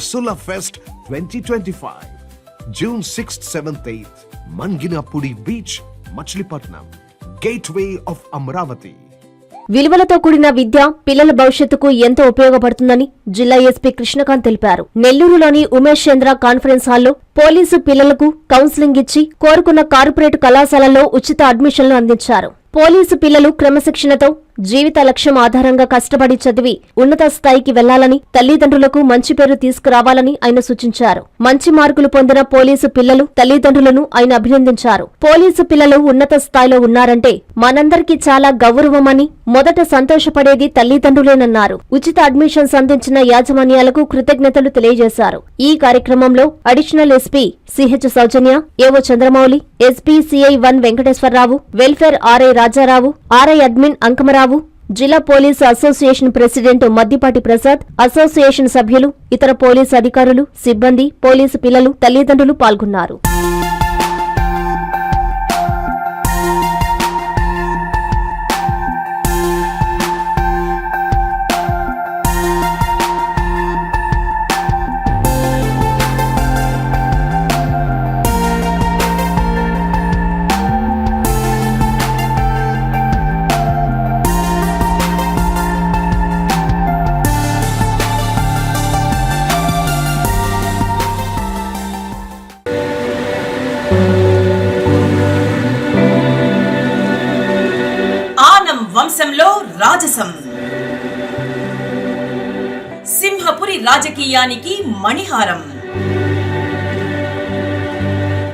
Vasula Fest 2025. June 6th, 7th, 8th. Manginapudi beach Machilipatnam gateway of Amaravati విలువలతో కూడిన విద్య పిల్లల భవిష్యత్తుకు ఎంతో ఉపయోగపడుతుందని జిల్లా ఎస్పీ కృష్ణకాంత్ తెలిపారు నెల్లూరులోని ఉమేష్ చంద్ర కాన్ఫరెన్స్ హాల్లో పోలీసు పిల్లలకు కౌన్సిలింగ్ ఇచ్చి కోరుకున్న కార్పొరేట్ కళాశాలలో ఉచిత అడ్మిషన్లు అందించారు పోలీసు పిల్లలు క్రమశిక్షణతో జీవిత లక్ష్యం ఆధారంగా కష్టపడి చదివి ఉన్నత స్థాయికి వెళ్ళాలని తల్లిదండ్రులకు మంచి పేరు తీసుకురావాలని ఆయన సూచించారు. మంచి మార్కులు పొందిన పోలీసు పిల్లలు తల్లిదండ్రులను ఆయన అభినందించారు. పోలీసు పిల్లలు ఉన్నత స్థాయిలో ఉన్నారంటే మనందరికీ చాలా గౌరవమని మొదట సంతోషపడేది తల్లిదండ్రులేనన్నారు. ఉచిత అడ్మిషన్స్ అందించిన యాజమాన్యాలకు కృతజ్ఞతలు తెలియజేశారు. ఈ కార్యక్రమంలో additional S P C H Soujanya A O Chandramouli S P C I one Venkateswara Rao welfare R I Raja Rao R I admin Ankama Rao జిల్లా police association president Maddipati Prasad association సభ్యులు ఇతర police అధికారులు సిబ్బంది police పిల్లలు తల్లిదండ్రులు పాల్గొన్నారు. వంశంలో రాజసం. సింహపురి రాజకీయానికి మణిహారం.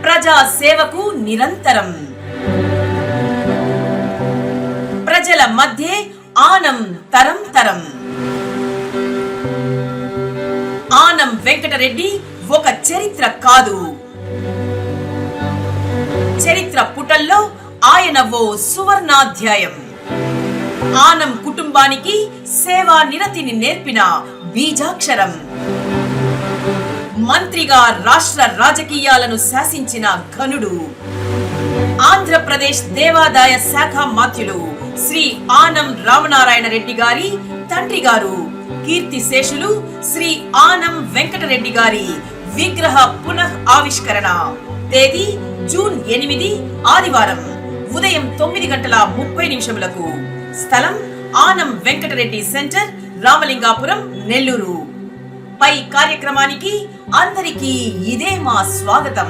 ప్రజా సేవకు నిరంతరం. ప్రజల మధ్య ఆనం తరం తరం. ఆనం వెంకటరెడ్డి ఒక చరిత్ర కాదు. చరిత్ర పుటల్లో ఆయన ఓ సువర్ణాధ్యాయం. ఆనం కుటుంబానికి సేవా నిరతిని నేర్పిన బీజాక్షరం. మంత్రిగా రాష్ట్ర రాజకీయాలను శాసించిన ఘనుడు. ఆంధ్రప్రదేశ్ దేవాదాయ శాఖ మాత్యులు శ్రీ ఆనం రామనారాయణ రెడ్డి గారి తండ్రి గారు. కీర్తి శేషులు శ్రీ ఆనం వెంకటరెడ్డి గారి విగ్రహ పునః ఆవిష్కరణ. తేదీ జూన్ ఎనిమిది ఆదివారం. ఉదయం తొమ్మిది గంటల ముప్పై నిమిషములకు. స్థలం ఆనం వెంకటరెడ్డి సెంటర్ రామలింగాపురం నెల్లూరు. పై కార్యక్రమానికి అందరికీ ఇదే మా స్వాగతం.